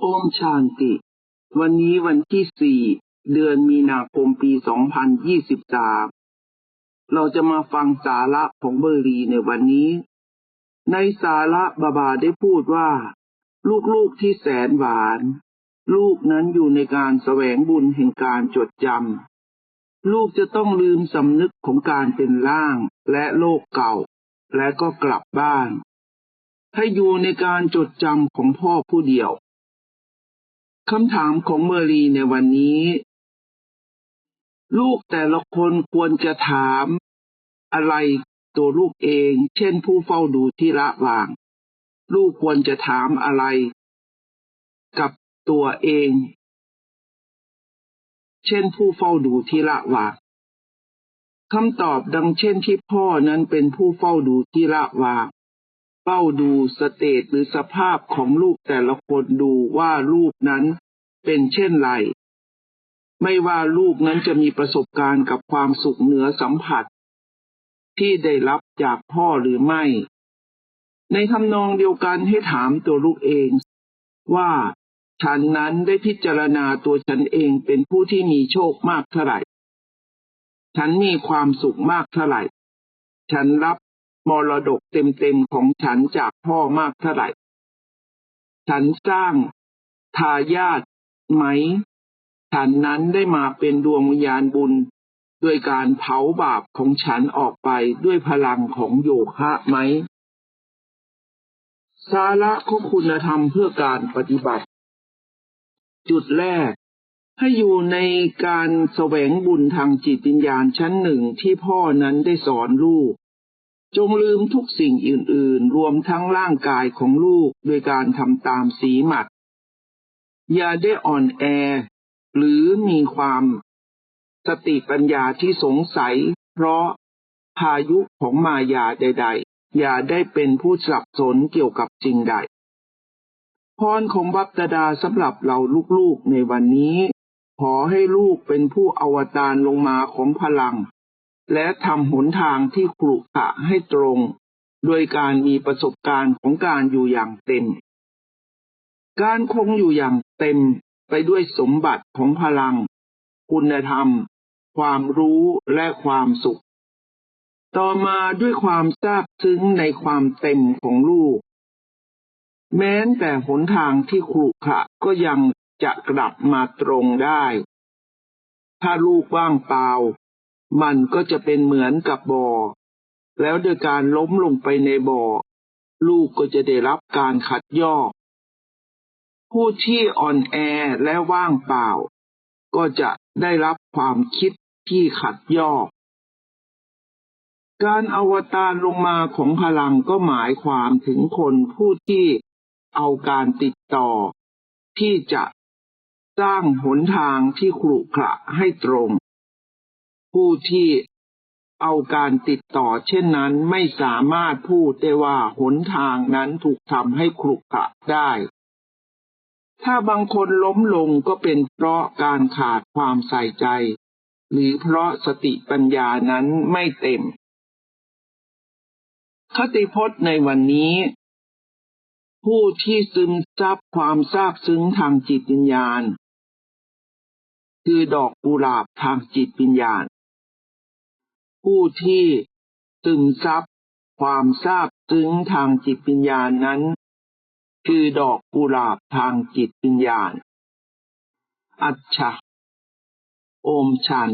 โอมชานติ วันนี้วันที่สี่เดือนมีนาคมปี 2023 เราจะมาฟังสาระของเบอร์รีในวันนี้ ในสาระบาบาได้พูดว่า ลูกๆที่แสนหวาน ลูกนั้นอยู่ในการแสวงบุญแห่งการจดจำ ลูกจะต้องลืมสำนึกของการเป็นร่างและโลกเก่า และก็กลับบ้าน ให้อยู่ในการจดจำของพ่อผู้เดียว คำถามของเมอรีในวันนี้ ลูกแต่ละคนควรจะถาม อะไรตัวลูกเอง เช่นผู้เฝ้าดูที่ละวาง ลูกควรจะถามอะไร กับตัวเอง เช่นผู้เฝ้าดูที่ละวางคำตอบดังเช่นที่พ่อนั้นเป็นผู้เฝ้าดูที่ละวาง เฝ้าดูสเตตหรือสภาพของลูกแต่ละคนดูว่าลูกนั้นเป็นเช่นไร ไม่ว่าลูกนั้นจะมีประสบการณ์กับความสุขเหนือสัมผัส ที่ได้รับจากพ่อหรือไม่ ในทำนองเดียวกันให้ถามตัวลูกเอง ว่าฉันนั้นได้พิจารณาตัวฉันเองเป็นผู้ที่มีโชคมากเท่าไหร่ ฉันมีความสุขมากเท่าไหร่ ฉันรับ มรดกเต็มๆของฉันจากพ่อมากเท่าไหร่ ฉันสร้างทายาทไหม ฉันนั้นได้มาเป็นดวงวิญญาณบุญ ด้วยการเผาบาปของฉันออกไปด้วยพลังของโยคะไหม สาระของคุณธรรมเพื่อการปฏิบัติ จุดแรกให้อยู่ในการแสวงบุญทางจิตวิญญาณชั้นหนึ่งที่พ่อนั้นได้สอนลูก จงลืมทุกสิ่งอื่น ๆ รวมทั้งร่างกายของลูกโดยการทำตามสีหมัด อย่าได้อ่อนแอ หรือมีความสติปัญญาที่สงสัย เพราะพายุของมายาใด ๆ อย่าได้เป็นผู้สับสนเกี่ยวกับสิ่งใด พรของบัพตดาสำหรับเราลูก ๆ ในวันนี้ ขอให้ลูกเป็นผู้อวตารลงมาของพลัง และทำหนทางที่ขรุขระให้ตรง โดยการมีประสบการณ์ของการอยู่อย่างเต็ม การคงอยู่อย่างเต็มไปด้วยสมบัติของพลัง คุณธรรม ความรู้และความสุข ต่อมาด้วยความซาบซึ้งในความเต็มของลูก แม้แต่หนทางที่ขรุขระก็ยังจะกลับมาตรงได้ ถ้าลูกว่างเปล่า มันก็จะเป็นเหมือนกับบ่อ แล้วโดยการล้มลงไปในบ่อ ลูกก็จะได้รับการขัดยอกผู้ที่อ่อนแอและว่างเปล่า ก็จะได้รับความคิดที่ขัดยอก การอวตารลงมาของพลังก็หมายความถึงคนผู้ที่เอาการติดต่อ ที่จะสร้างหนทางที่ขรุขระให้ตรง ผู้ที่เอาการติดต่อเช่นนั้นไม่สามารถพูดได้ว่าหนทางนั้นถูกทำให้ขรุขระได้ ถ้าบางคนล้มลงก็เป็นเพราะการขาดความใส่ใจ หรือเพราะสติปัญญานั้นไม่เต็ม คติพจน์ในวันนี้ ผู้ที่ซึมซับความซาบซึ้งทางจิตวิญญาณ คือดอกกุหลาบทางจิตวิญญาณ ผู้ที่ซึมซับความซาบซึ้งทางจิตวิญญาณนั้น คือดอกกุหลาบทางจิตวิญญาณอัจฉะโอมชัน